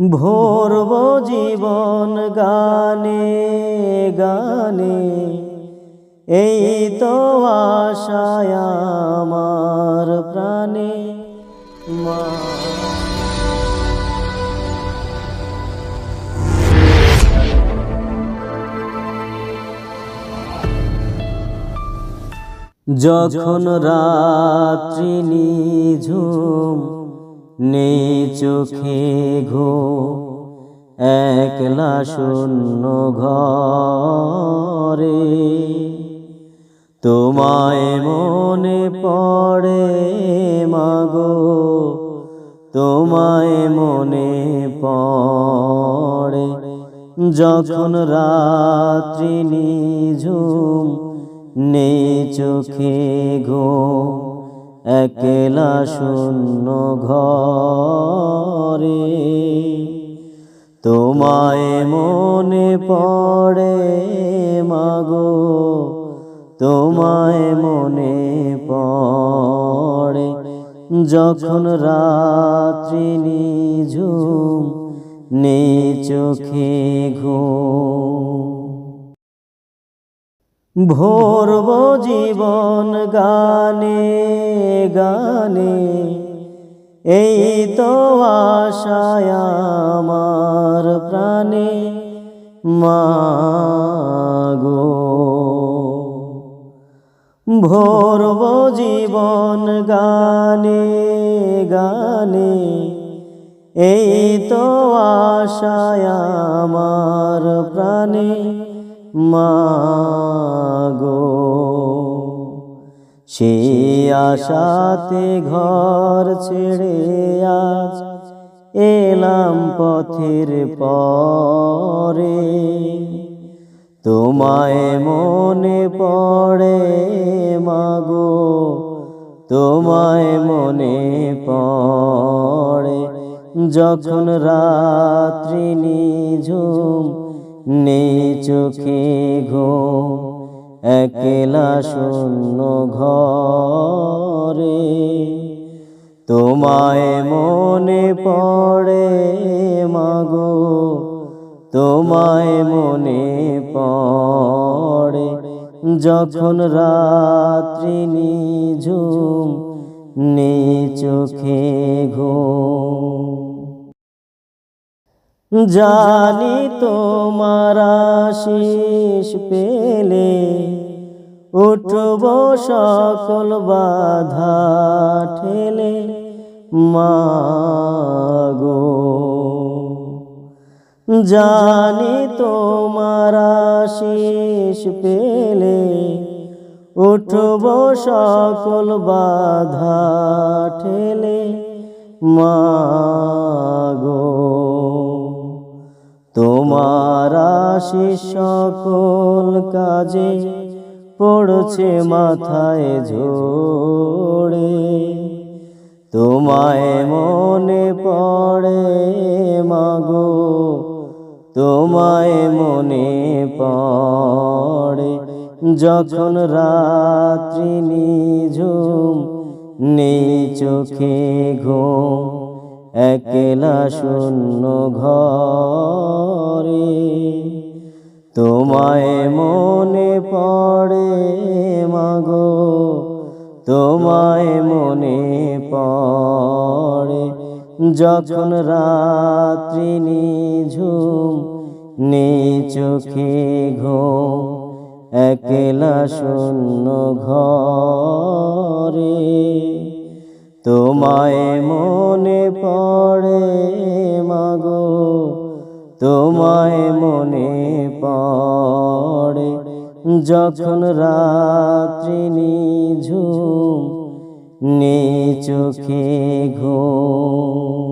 ভোরব জীবন গানে গানে। এই তো আশায় আমার প্রাণে। মা। যখন রাত্রি নিঝুম নেই চোখে ঘো, একলা শূন্য ঘরে। তোমায় মনে পড়ে মাগো, তোমায় মনে পড়ে। যখন রাত্রি নিঝুম, নেই চোখে ঘো একলা শূন্য ঘরে। তোমায় মনে পড়ে মাগো, তোমায় মনে পড়ে। যখন রাত্রি নিঝুম নেই চোখে ঘুম। ভোরব জীবন গানে গানে, এই তো আশায় আমার প্রাণে মাগো ভোরব জীবন গানে গানে, এই তো আশায় আমার প্রাণে মাগো সে আশাতে ঘর ছেড়ে আজ এলাম পথের পরে। তোমায় মনে পড়ে মাগো, তোমায় মনে পড়ে। যখন রাত্রি নিঝুম, নেই চোখে ঘুম একলা শূন্য ঘরে, তোমায় মনে পড়ে মাগো, তোমায় মনে পড়ে। যখন রাত্রি নিঝুম নেই চোখে ঘুম। জানি তোমার আশিস পেলে উঠব সকল বাধা ঠেলে। মাগো জানি তোমার আশিস পেলে উঠব সকল বাধা ঠেলে। মাগো তোমার আশিস সকল কাজে পড়ছে মাথায় ঝোড়ে। তোমায় মনে পড়ে মাগো, তোমায় মনে পড়ে। যখন রাত্রি নিঝুম, নেই চোখে ঘুম একলা শূন্য ঘরে, তোমায় মনে পড়ে মাগো, তোমায় মনে পড়ে। যখন রাত্রি নিঝুম নেই চোখে ঘুম, একলা শূন্য ঘরে তোমায় মনে পড়ে মাগো তোমায় মনে পড়ে যখন রাত্রি নিঝুম নে চোখে ঘুম।